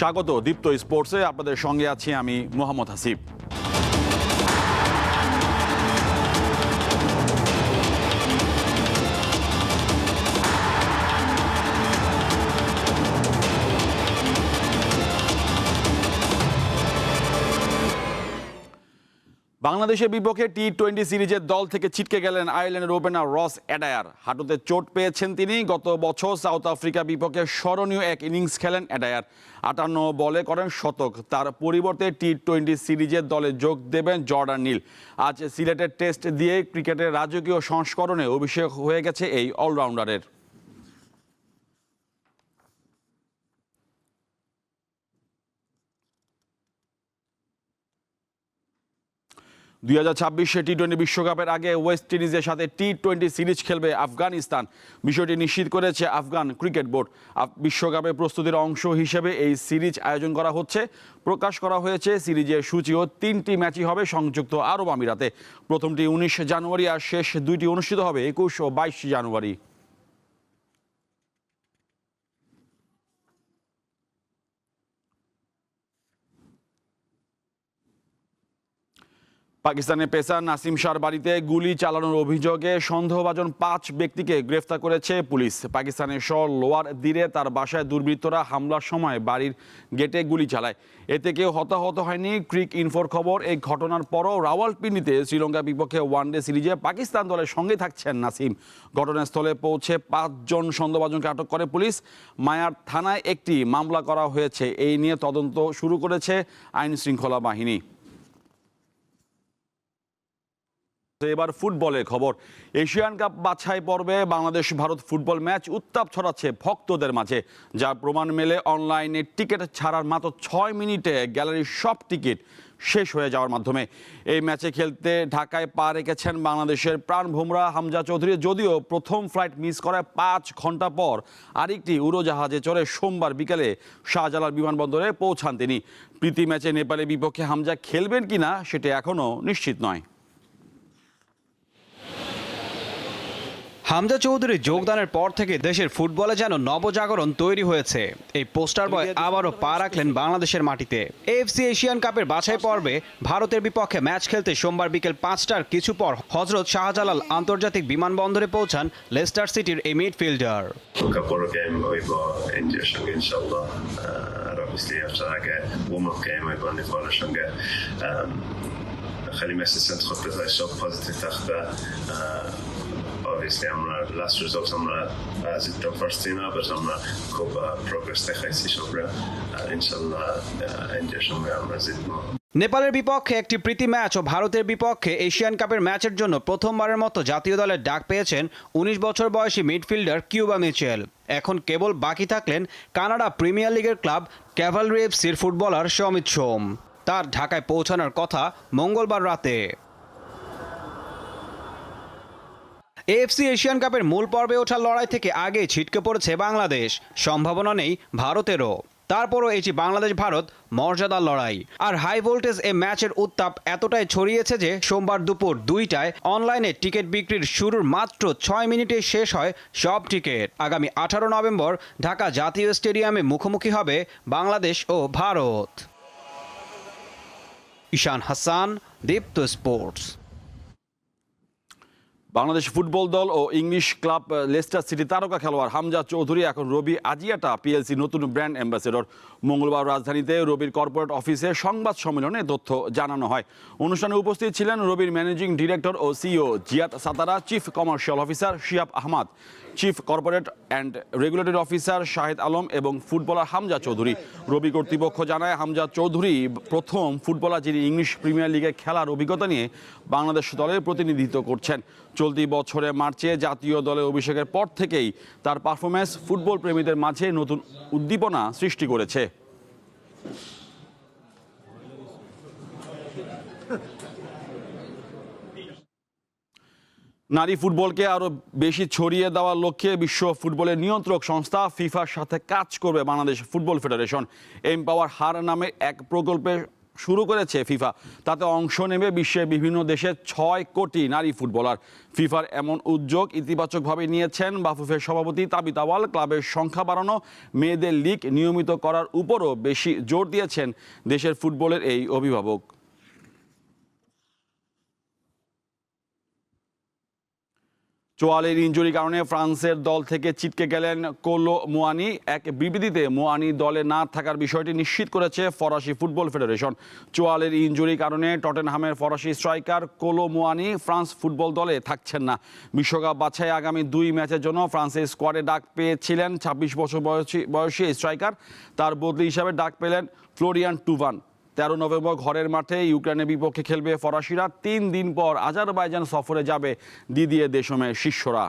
স্বাগত দীপ্ত স্পোর্টসে। আপনাদের সঙ্গে আছি আমি মোহাম্মদ হাসিব। বাংলাদেশের বিপক্ষে টি টোয়েন্টি সিরিজের দল থেকে ছিটকে গেলেন আয়ারল্যান্ডের ওপেনার রস অ্যাডায়ার। হাঁটুতে চোট পেয়েছেন তিনি। গত বছর সাউথ আফ্রিকা বিপক্ষে স্মরণীয় এক ইনিংস খেলেন অ্যাডায়ার। আটান্ন বলে করেন শতক। তার পরিবর্তে টি টোয়েন্টি সিরিজের দলে যোগ দেবেন জর্ডান নীল। আজ সিলেটের টেস্ট দিয়ে ক্রিকেটের রাজকীয় সংস্করণে অভিষেক হয়ে গেছে এই অলরাউন্ডারের। দুই হাজার ছাব্বিশে টি টোয়েন্টি বিশ্বকাপের আগে ওয়েস্ট ইন্ডিজের সাথে টি টোয়েন্টি সিরিজ খেলবে আফগানিস্তান। বিষয়টি নিশ্চিত করেছে আফগান ক্রিকেট বোর্ড। বিশ্বকাপের প্রস্তুতির অংশ হিসেবে এই সিরিজ আয়োজন করা হচ্ছে। প্রকাশ করা হয়েছে, সিরিজের সূচিও তিনটি ম্যাচই হবে সংযুক্ত আরব আমিরাতে। প্রথমটি উনিশ জানুয়ারি আর শেষ দুইটি অনুষ্ঠিত হবে একুশ ও বাইশ জানুয়ারি। পাকিস্তানের পেসার নাসিম শাহর বাড়িতে গুলি চালানোর অভিযোগে সন্দেহভাজন পাঁচ ব্যক্তিকে গ্রেফতার করেছে পুলিশ। পাকিস্তানের শ লোয়ার দিরে তার বাসায় দুর্বৃত্তরা হামলার সময় বাড়ির গেটে গুলি চালায়। এতে কেউ হতাহত হয়নি। ক্রিক ইনফোর খবর, এই ঘটনার পরও রাওয়ালপিন্ডিতে শ্রীলঙ্কার বিপক্ষে ওয়ানডে সিরিজে পাকিস্তান দলের সঙ্গে থাকছেন নাসিম। ঘটনাস্থলে পৌঁছে পাঁচজন সন্দেহভাজনকে আটক করে পুলিশ। মায়ার থানায় একটি মামলা করা হয়েছে। এই নিয়ে তদন্ত শুরু করেছে আইন শৃঙ্খলা বাহিনী। এবার ফুটবলের খবর। এশিয়ান কাপ বাছাই পর্বে বাংলাদেশ ভারত ফুটবল ম্যাচ উত্তাপ ছড়াচ্ছে ভক্তদের মাঝে। যার প্রমাণ মেলে অনলাইনে টিকিট ছাড়ার মাত্র ছয় মিনিটে গ্যালারির সব টিকিট শেষ হয়ে যাওয়ার মাধ্যমে। এই ম্যাচে খেলতে ঢাকায় পা রেখেছেন বাংলাদেশের প্রাণ ভোমরা হামজা চৌধুরী। যদিও প্রথম ফ্লাইট মিস করায় পাঁচ ঘণ্টা পর আরেকটি উড়োজাহাজে চড়ে সোমবার বিকেলে শাহজালাল বিমানবন্দরে পৌঁছান তিনি। প্রীতি ম্যাচে নেপালের বিপক্ষে হামজা খেলবেন কিনা সেটা এখনও নিশ্চিত নয়। হামজা চৌধুরী যোগদানের পর থেকে দেশের ফুটবলে যেন নবজাগরণ তৈরি হয়েছে। এই পোস্টার বয় আবারও পা রাখলেন বাংলাদেশের মাটিতে। এএফসি এশিয়ান কাপের বাছাই পর্বে ভারতের বিপক্ষে ম্যাচ খেলতে সোমবার বিকেল পাঁচটার কিছু পর হজরত শাহজালাল আন্তর্জাতিক বিমানবন্দরে পৌঁছান লেস্টার সিটির এই মিডফিল্ডার। সঙ্গে আগে ওয়ার্ম আপ গেম হইব নেপালের সঙ্গে খালি মেসেজ সেন্ড করতে চাই সব পজিটিভ থাকবে অবভিয়াসলি আমরা লাস্ট রিজাল্ট আমরা জিততাম ফার্স্ট দিন বাট আমরা খুব প্রোগ্রেস দেখাইছি সবরা ইনশাল্লাহ ইন্ডিয়ার সঙ্গে আমরা জিতবো নেপালের বিপক্ষে একটি প্রীতি ম্যাচ ও ভারতের বিপক্ষে এশিয়ান কাপের ম্যাচের জন্য প্রথমবারের মতো জাতীয় দলের ডাক পেয়েছেন উনিশ বছর বয়সী মিডফিল্ডার কিউবা মিচেল। এখন কেবল বাকি থাকলেন কানাডা প্রিমিয়ার লিগের ক্লাব ক্যাভালরি এফসির ফুটবলার সমিত সোম। তার ঢাকায় পৌঁছানোর কথা মঙ্গলবার রাতে। এএফসি এশিয়ান কাপের মূল পর্বে ওঠার লড়াই থেকে আগে ছিটকে পড়েছে বাংলাদেশ। সম্ভাবনা নেই ভারতেরও। তারপরও এটি বাংলাদেশ ভারত মর্যাদার লড়াই। আর হাই ভোল্টেজ এ ম্যাচের উত্তাপ এতটাই ছড়িয়েছে যে সোমবার দুপুর দুইটায় অনলাইনে টিকিট বিক্রির শুরুর মাত্র ছয় মিনিটে শেষ হয় সব টিকিট। আগামী আঠারো নভেম্বর ঢাকা জাতীয় স্টেডিয়ামে মুখোমুখি হবে বাংলাদেশ ও ভারত। ঈশান হাসান, দীপ্ত স্পোর্টস। বাংলাদেশ ফুটবল দল ও ইংলিশ ক্লাব লেস্টার সিটি তারকা খেলোয়াড় হামজা চৌধুরী, এখন রবি আজিয়াটা পিএলসি নতুন ব্র্যান্ড অ্যাম্বাসেডর। মঙ্গলবার রাজধানীতে রবির কর্পোরেট অফিসে সংবাদ সম্মেলনে তথ্য জানানো হয়। অনুষ্ঠানে উপস্থিত ছিলেন রবির managing director O CEO Ziad Shatara, chief commercial officer Shiyab Ahmad. Chief corporate and regulatory officer Shahed Alam এবং ফুটবলার হামজা চৌধুরী রবি কর্তৃপক্ষ জানায় হামজা চৌধুরী প্রথম ফুটবলার যিনি ইংলিশ প্রিমিয়ার লিগে খেলার অভিজ্ঞতা নিয়ে বাংলাদেশ দলের প্রতিনিধিত্ব করছেন। চলতি বছরে মার্চে জাতীয় দলে অভিষেকের পর থেকেই তার পারফরমেন্স ফুটবল প্রেমীদের মাঝে নতুন উদ্দীপনা সৃষ্টি করেছে। নারী ফুটবলকে আরও বেশি ছড়িয়ে দেওয়ার লক্ষ্যে বিশ্ব ফুটবলের নিয়ন্ত্রক সংস্থা ফিফার সাথে কাজ করবে Bangladesh football federation. Empower her নামে এক প্রকল্পে শুরু করেছে ফিফা। তাতে অংশ নেবে বিশ্বের বিভিন্ন দেশের ছয় কোটি নারী ফুটবলার। ফিফার এমন উদ্যোগ ইতিবাচকভাবে নিয়েছেন বাফুফের সভাপতি তাবিত আওয়াল ক্লাবের সংখ্যা বাড়ানো, মেয়েদের লিগ নিয়মিত করার উপরও বেশি জোর দিয়েছেন দেশের ফুটবলের এই অভিভাবক। চোয়ালের ইঞ্জুরি কারণে ফ্রান্সের দল থেকে ছিটকে গেলেন কোলো মোয়ানি। এক বিবৃতিতে মোয়ানি দলে না থাকার বিষয়টি নিশ্চিত করেছে ফরাসি ফুটবল ফেডারেশন। চোয়ালের ইঞ্জুরি কারণে টটেনহামের ফরাসি স্ট্রাইকার কোলো মোয়ানি ফ্রান্স ফুটবল দলে থাকছেন না। বিশ্বকাপ বাছাই আগামী দুই ম্যাচের জন্য ফ্রান্সের স্কোয়াডে ডাক পেয়েছিলেন ছাব্বিশ বছর বয়সী বয়সী স্ট্রাইকার। তার বদলি হিসাবে ডাক পেলেন ফ্লোরিয়ান টুভান। তেরো নভেম্বর ঘরের মাঠে ইউক্রেনের বিপক্ষে খেলবে ফরাসিরা। তিন দিন পর আজারবাইজান সফরে যাবে দিদিয়ে দেশমের শিষ্যরা।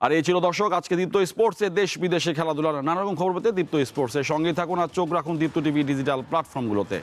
আর এই ছিল দর্শক, আজকে দীপ্ত স্পোর্টসে দেশ বিদেশে খেলাধুলার নানা রকম খবর পেতে দীপ্ত স্পোর্টসের সঙ্গে থাকুন আর চোখ রাখুন দীপ্ত টিভি ডিজিটাল প্ল্যাটফর্মগুলোতে।